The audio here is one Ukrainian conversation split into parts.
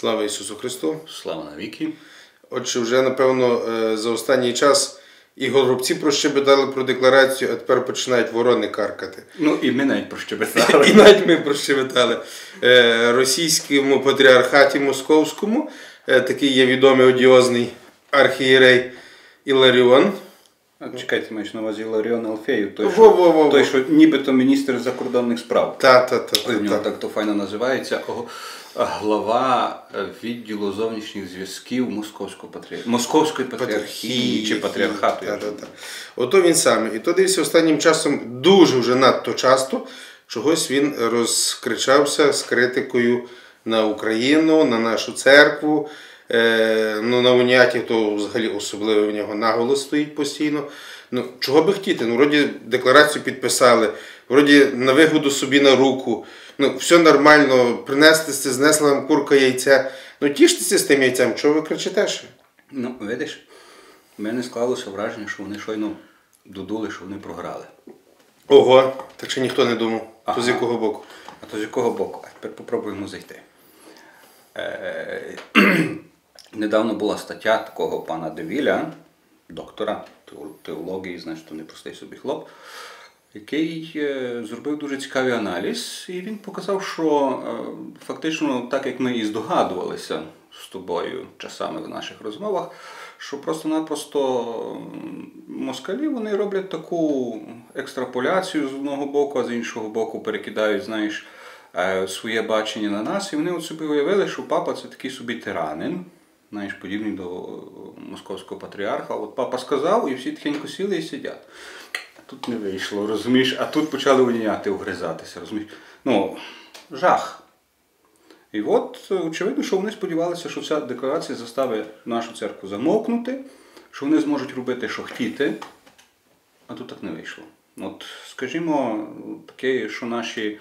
Слава Ісусу Христу! Слава навіки! Отже, вже напевно е, за останній час і горобці прощебетали про декларацію, а тепер починають ворони каркати. Ну і ми навіть прощебетали. І навіть ми прощебетали. Е, Російському патріархаті Московському е, такий є відомий одіозний архієрей Іларіон. А, чекайте, маєш на увазі Ларіон Алфеєв, той, що, Во-во-во-во. той, що нібито міністр закордонних справ. Та, та, та, та, нього та. так то файно називається. О, Глава е, відділу зовнішніх зв'язків Московського патрі... Московської патріархії чи патріархату. я Та, вже та, та. Ото він саме. І то дивився останнім часом дуже вже надто часто. Чогось він розкричався з критикою на Україну, на нашу церкву. Е, ну, на унятів то взагалі особливо в нього наголос стоїть постійно. Ну, чого би хотіти? Ну, вроді декларацію підписали, вроді на вигоду собі на руку. Ну, все нормально, принести це, знесла нам курка яйця. Ну, тіштеся з тим яйцем, чого ви кричите ще? Ну, видиш, в мене склалося враження, що вони щойно додули, що вони програли. Ого, так ще ніхто не думав. То з якого боку? А то з якого боку? А тепер попробуємо зайти. Недавно була стаття такого пана Девіля, доктора теології, значить, то не простий собі хлоп, який е, зробив дуже цікавий аналіз, і він показав, що е, фактично, так як ми і здогадувалися з тобою часами в наших розмовах, що просто-напросто москалі вони роблять таку екстраполяцію з одного боку, а з іншого боку перекидають, знаєш, е, своє бачення на нас. І вони от собі уявили, що папа це такий собі тиранин, знаєш, подібний до е, московського патріарха. От папа сказав, і всі тихенько сіли і сидять. Тут не вийшло, розумієш, а тут почали уніяти, угризатися, розумієш. Ну, жах. І от, е, очевидно, що вони сподівалися, що ця декларація заставить нашу церкву замовкнути, що вони зможуть робити, що хотіти, а тут так не вийшло. От, скажімо, таке, що наші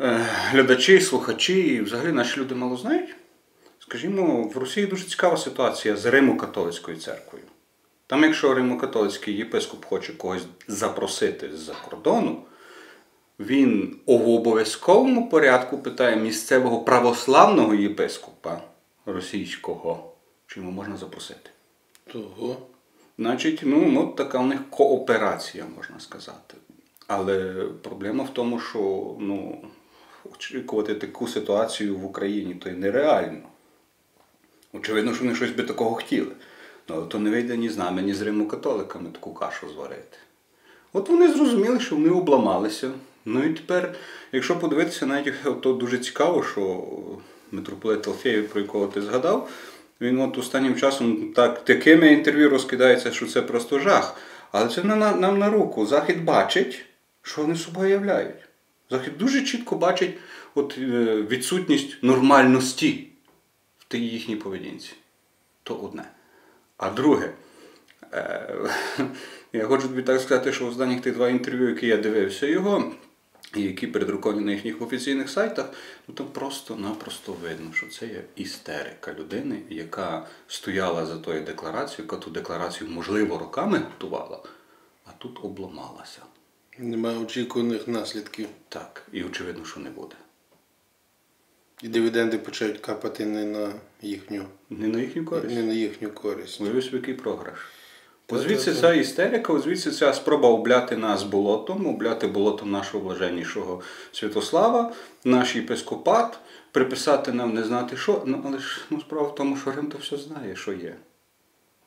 е, глядачі, слухачі і взагалі наші люди мало знають. Скажімо, в Росії дуже цікава ситуація з Римо-католицькою церквою. Там, якщо Римо-католицький єпископ хоче когось запросити з-за кордону, він в обов'язковому порядку питає місцевого православного єпископа російського, чи йому можна запросити. Того. Значить, ну, от така у них кооперація, можна сказати. Але проблема в тому, що ну, очікувати таку ситуацію в Україні то й нереально. Очевидно, що вони щось би такого хотіли. Ну, але то не вийде ні з нами, ні з римокатоликами таку кашу зварити. От вони зрозуміли, що вони обламалися. Ну і тепер, якщо подивитися, навіть то дуже цікаво, що митрополит Алфєєв, про якого ти згадав, він от останнім часом так, такими інтерв'ю розкидається, що це просто жах. Але це на- на- нам на руку. Захід бачить, що вони собою являють. Захід дуже чітко бачить от, е, відсутність нормальності їхній поведінці. То одне. А друге, е, я хочу тобі так сказати, що останніх тих два інтерв'ю, які я дивився його, і які передруковані на їхніх офіційних сайтах, ну там просто-напросто видно, що це є істерика людини, яка стояла за тою декларацією, яка ту декларацію, можливо, роками готувала, а тут обламалася. Немає очікуваних наслідків. Так, і очевидно, що не буде. І дивіденди почають капати не на їхню, Не на їхню користь. не на їхню користь. Собі, який програш. Звідси ця істерика, звідси ця спроба обляти нас болотом, обляти болотом нашого блаженнішого Святослава, наш єпископат, приписати нам не знати що. Ну, але ж ну, справа в тому, що Рим то все знає, що є.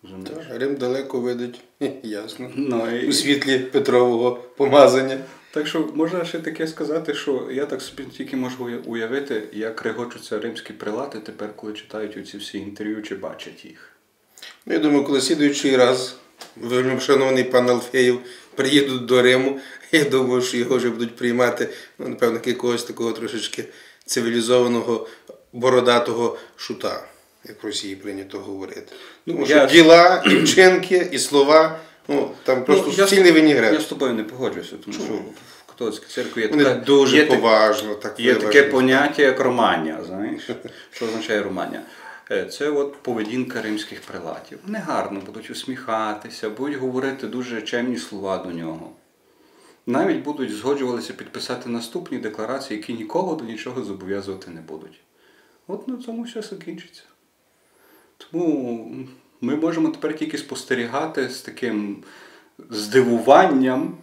Розумієш? Та, Рим далеко видить, ясно. Ну, і, У світлі Петрового помазання. Так що можна ще таке сказати, що я так собі тільки можу уявити, як регочуться римські прилати тепер, коли читають оці всі інтерв'ю чи бачать їх. Ну, Я думаю, коли слідуючий раз, шановний пан Алфеєв, приїдуть до Риму, я думаю, що його вже будуть приймати, ну, напевно, якогось такого трошечки цивілізованого бородатого шута, як в Росії прийнято говорити. Ну, Тому я- що діла, і вчинки, і слова, ну, там просто Ну, я з- Я з тобою не погоджуюся, тому що в католицькій церкві є, така, дуже є, поважно так є таке поняття, як романія. Знаєш? Що означає романія? Е, Це от поведінка римських прилатів. Вони гарно будуть усміхатися, будуть говорити дуже чемні слова до нього. Навіть будуть згоджувалися підписати наступні декларації, які нікого до нічого зобов'язувати не будуть. От на цьому все закінчиться. Тому ми можемо тепер тільки спостерігати з таким здивуванням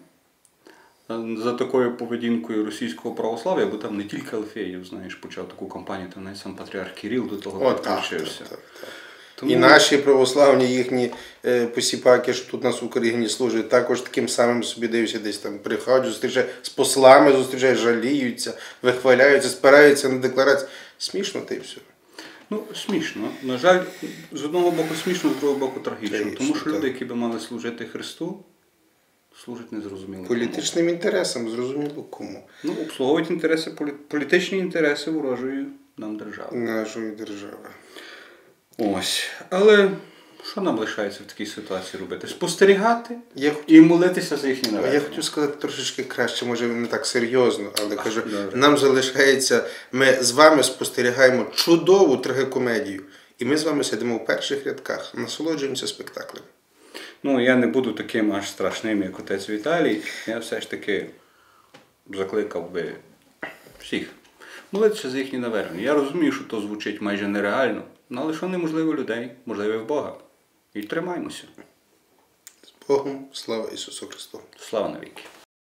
е, за такою поведінкою російського православ'я, бо там не тільки Алфеєв, знаєш, почав таку кампанію, там навіть сам патріарх Кирил до того підключився. Тому- І наші православні їхні е, посіпаки, що тут нас в Україні служать, також таким самим собі дивишся, десь там приходять, зустрічають з послами, зустрічають, жаліються, вихваляються, спираються на декларації. Смішно та й все. Ну, смішно. На жаль, з одного боку смішно, з другого боку трагічно. Трагічно, Тому що так. люди, які би мали служити Христу, служать незрозуміло. кому. Політичним інтересам, зрозуміло кому. Ну, обслуговують інтереси, політичні інтереси ворожої нам держави. Нашої держави. Ось. Але що нам лишається в такій ситуації робити? Спостерігати Я, і молитися за їхні а я хотів сказати трошечки краще, може не так серйозно, але кажу, добре. нам залишається, ми з вами спостерігаємо чудову трагікомедію. І ми з вами сидимо в перших рядках, насолоджуємося спектаклем. Ну, я не буду таким аж страшним, як отець Віталій. Я все ж таки закликав би всіх молитися за їхні навернення. Я розумію, що то звучить майже нереально, але що неможливо людей, можливо, в Бога. І тримаймося. З Богом, слава Ісусу Христу! Слава навіки!